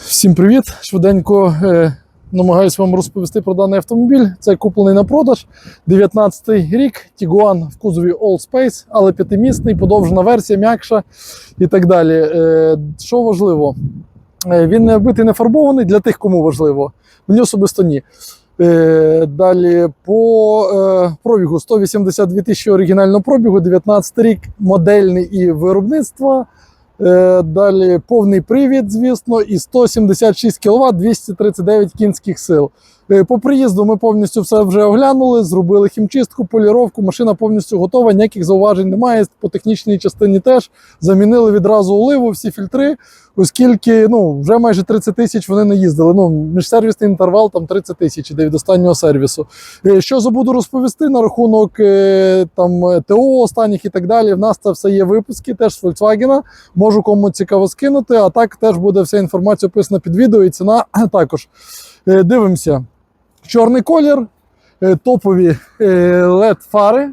Всім привіт! Швиденько е, намагаюся вам розповісти про даний автомобіль. Це куплений на продаж. 19 рік, Tiguan в кузові All Space, але п'ятимісний, подовжена версія, м'якша і так далі. Е, що важливо? Е, він не вбитий, не фарбований для тих, кому важливо. Мені особисто ні. Е, далі по е, пробігу 182 тисячі оригінального пробігу, 19 рік, модельний і виробництва. Е, Далі повний привід, звісно, і 176 кВт, 239 кінських сил. Е, По приїзду ми повністю все вже оглянули, зробили хімчистку, поліровку. Машина повністю готова, ніяких зауважень немає. По технічній частині теж замінили відразу оливу, всі фільтри, оскільки ну, вже майже 30 тисяч вони не їздили. Ну, міжсервісний інтервал там 30 тисяч іде від останнього сервісу. Е, Що забуду розповісти на рахунок е, там ТО останніх і так далі. В нас це все є випуски, теж з Volkswagen. Можу кому цікаво скинути, а так теж буде вся інформація описана під відео і ціна також. Дивимося. Чорний колір, е, топові LED фари.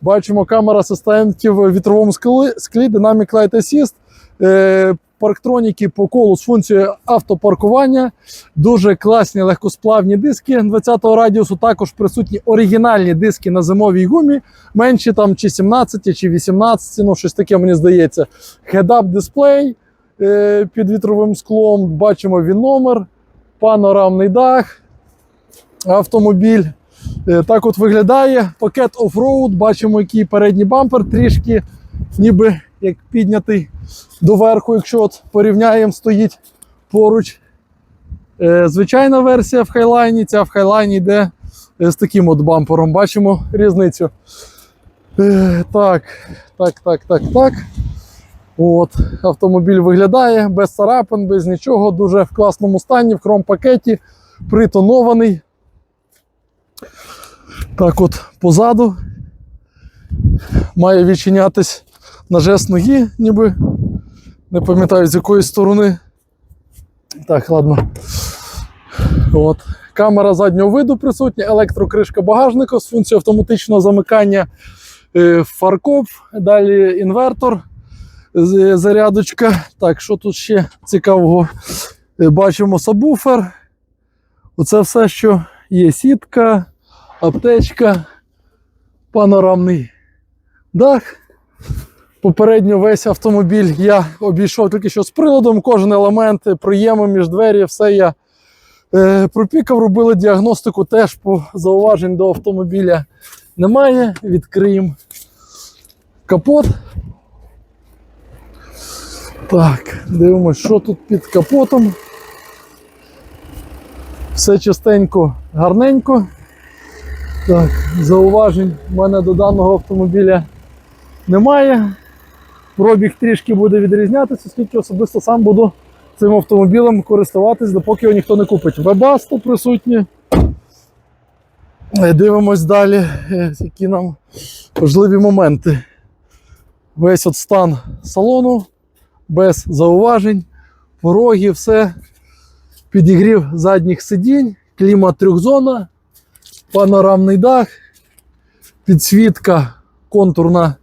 Бачимо камера асистентів в вітровому склі, Dynamic Light Assist. Е, Парктроніки по колу з функцією автопаркування. Дуже класні легкосплавні диски 20-го радіусу. Також присутні оригінальні диски на зимовій гумі. Менші там чи 17, чи 18, ну щось таке мені здається. Head-up дисплей е, під вітровим склом. Бачимо він номер, панорамний дах, автомобіль. Е, Так от виглядає пакет оффроуд. Бачимо, який передній бампер трішки, ніби як піднятий доверху, якщо от порівняємо, стоїть поруч. Е, Звичайна версія в хайлайні, ця в хайлайні йде е, з таким от бампером. Бачимо різницю. Так, так, так, так, так. От, автомобіль виглядає без царапин, без нічого, дуже в класному стані, в хром-пакеті, притонований. Так от позаду має відчинятись на жест ноги, ніби не пам'ятаю з якої сторони. Так, ладно. От. Камера заднього виду присутня, електрокришка багажника з функцією автоматичного замикання, е, фаркоп, далі інвертор, зарядочка. Так, що тут ще цікавого? Е, Бачимо сабвуфер. Оце все, що є сітка, аптечка, панорамний дах. Попередньо весь автомобіль я обійшов тільки що з приладом, кожен елемент, проєми між двері, все я е, пропікав, робили діагностику, теж по зауважень до автомобіля немає. Відкриємо капот. Так, дивимося, що тут під капотом. Все частенько, гарненько. Так, зауважень в мене до даного автомобіля немає. Пробіг трішки буде відрізнятися, оскільки особисто сам буду цим автомобілем користуватись, допоки його ніхто не купить. Вебасто присутні. Е, Дивимось далі, е, які нам важливі моменти. Весь от стан салону без зауважень, пороги, все. Підігрів задніх сидінь, клімат трьохзона, панорамний дах, підсвітка контурна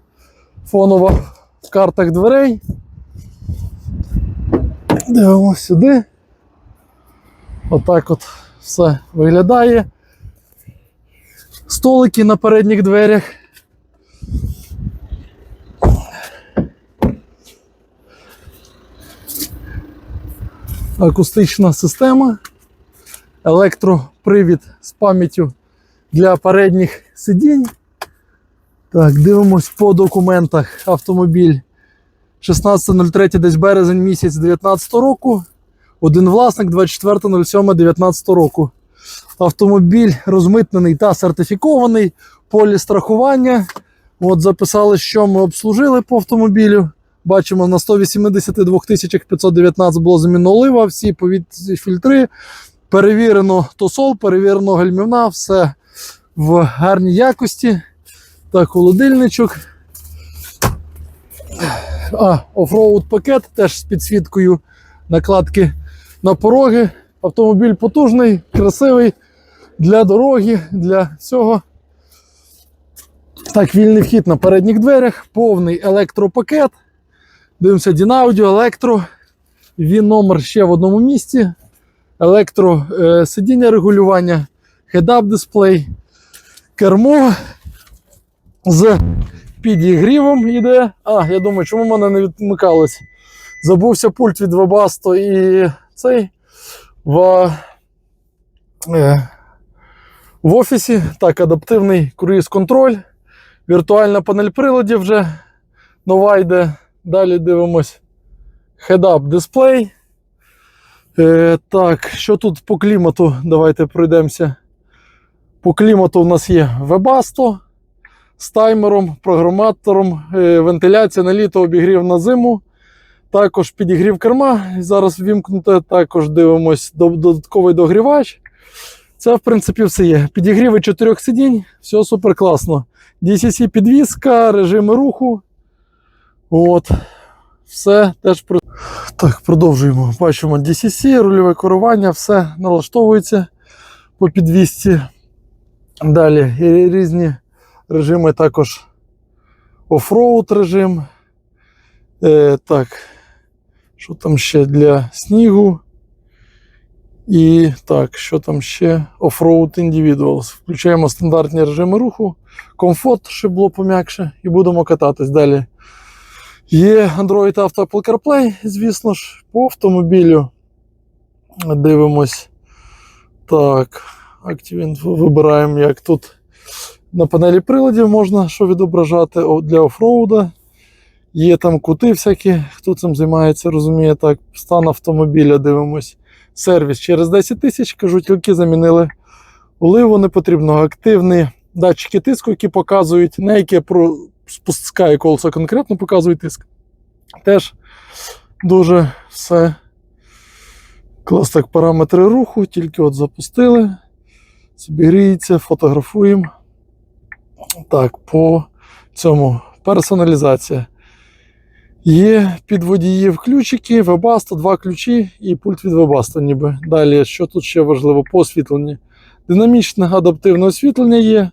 фонова в картах дверей. Дивимося сюди. Отак от все виглядає. Столики на передніх дверях. Акустична система, електропривід з пам'яттю для передніх сидінь. Так, дивимось по документах. Автомобіль 16.03 десь березень місяць 2019 року. Один власник 24.07.19 року. Автомобіль розмитнений та сертифікований. Полі страхування. От записали, що ми обслужили по автомобілю. Бачимо, на 182 519 було замінено олива, всі фільтри. Перевірено тосол, перевірено гальмівна, все в гарній якості. Так, холодильничок. А, офроуд пакет теж з підсвіткою накладки на пороги. Автомобіль потужний, красивий для дороги, для всього. Так, вільний вхід на передніх дверях, повний електропакет. Дивимося, Дінаудіо, електро, Він номер ще в одному місці. Електро е, сидіння регулювання, head-up дисплей, кермо з підігрівом йде. А, я думаю, чому в мене не відмикалось? Забувся пульт від Webasto і цей в, е, в офісі. Так, адаптивний круїз-контроль, віртуальна панель приладів вже нова йде. Далі дивимось head-up дисплей. Е, так, що тут по клімату? Давайте пройдемося. По клімату у нас є Webasto з таймером, програматором, е, вентиляція на літо, обігрів на зиму. Також підігрів керма. Зараз вімкнуте, також дивимось додатковий догрівач. Це, в принципі, все є. Підігріви чотирьох сидінь, все супер класно. DCC підвізка, режими руху. От. Все теж. Так, продовжуємо. Бачимо DCC, рульове керування, все налаштовується по підвісці. Далі різні режими також офроуд режим. Е, так, що там ще для снігу? І так, що там ще? Offroad Individuals. Включаємо стандартні режими руху, комфорт, щоб було пом'якше, і будемо кататись далі. Є Android Auto Apple CarPlay, звісно ж, по автомобілю. Дивимось. Так, Active вибираємо, як тут на панелі приладів можна що відображати для офроуда. Є там кути всякі, хто цим займається, розуміє так. Стан автомобіля дивимось. Сервіс через 10 тисяч, кажуть, тільки замінили оливу, не потрібно. Активні датчики тиску, які показують, не яке спускає колесо конкретно показують тиск. Теж дуже все. Клас так, параметри руху, тільки от запустили. Собі гріється, фотографуємо. Так, по цьому персоналізація. Є під водіїв ключики, Webasto, два ключі і пульт від Webasto ніби. Далі, що тут ще важливо по освітленню. Динамічне адаптивне освітлення є.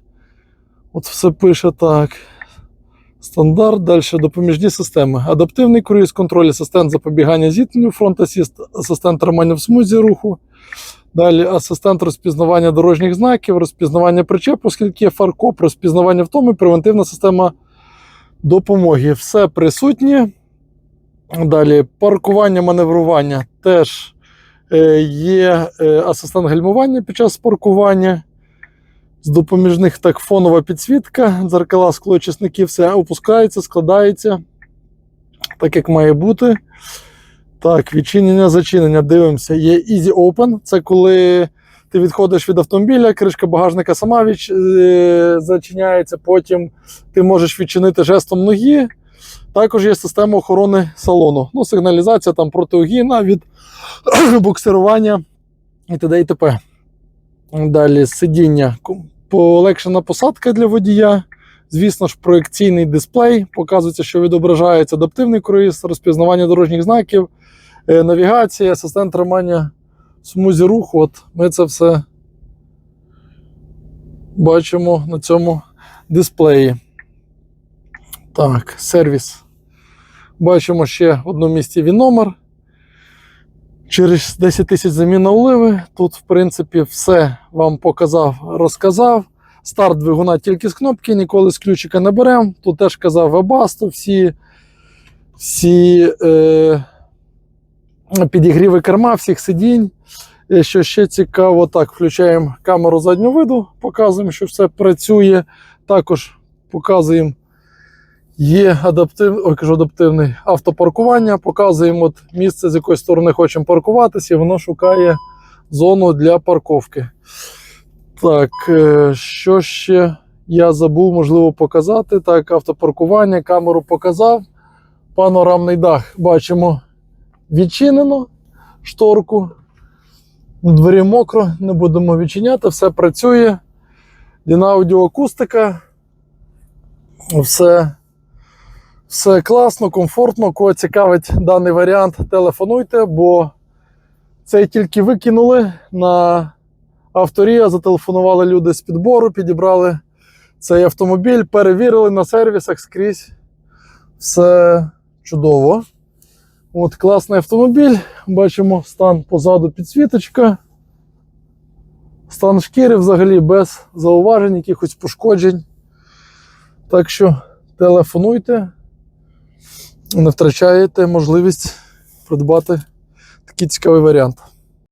От все пише так. Стандарт, далі допоміжні системи. Адаптивний круїз, контроль, асистент запобігання зіткненню, фронт асіст, асистент в смузі руху. Далі асистент розпізнавання дорожніх знаків, розпізнавання причепу, оскільки є фаркоп, розпізнавання втоми, превентивна система допомоги. Все присутнє. Далі паркування, маневрування теж е, є е, асистент гальмування під час паркування. З допоміжних так фонова підсвітка, дзеркала, склоочисники, все опускається, складається, так як має бути. Так, відчинення, зачинення. Дивимося. Є Easy Open. Це коли ти відходиш від автомобіля, кришка багажника сама відч... е, зачиняється, потім ти можеш відчинити жестом ноги. Також є система охорони салону. Ну, сигналізація там протиугінна від буксирування і т.д. і т.п. Далі сидіння. Полегшена посадка для водія. Звісно ж, проекційний дисплей. Показується, що відображається адаптивний круїз, розпізнавання дорожніх знаків, навігація, асистент тримання смузі руху. От ми це все бачимо на цьому дисплеї. Так, сервіс. Бачимо ще в одному місці він номер. Через 10 тисяч заміна оливи. Тут, в принципі, все вам показав, розказав. Старт двигуна тільки з кнопки, ніколи з ключика не беремо. Тут теж казав Webasto, всі, всі е, підігріви керма, всіх сидінь. Е, Що ще цікаво, так, включаємо камеру заднього виду, показуємо, що все працює. Також показуємо Є адаптив... Ой, кажу, адаптивний автопаркування. Показуємо от місце, з якої сторони хочемо паркуватися, і воно шукає зону для парковки. Так, е, що ще я забув, можливо, показати. Так, автопаркування, камеру показав. Панорамний дах бачимо відчинено шторку. У двері мокро, не будемо відчиняти, все працює. Дінаудіоакустика. Все. Все класно, комфортно. Кого цікавить даний варіант, телефонуйте, бо цей тільки викинули на авторія, зателефонували люди з підбору, підібрали цей автомобіль, перевірили на сервісах скрізь. Все чудово. От класний автомобіль. Бачимо стан позаду підсвіточка. Стан шкіри взагалі без зауважень, якихось пошкоджень. Так що телефонуйте, не втрачаєте можливість придбати такий цікавий варіант.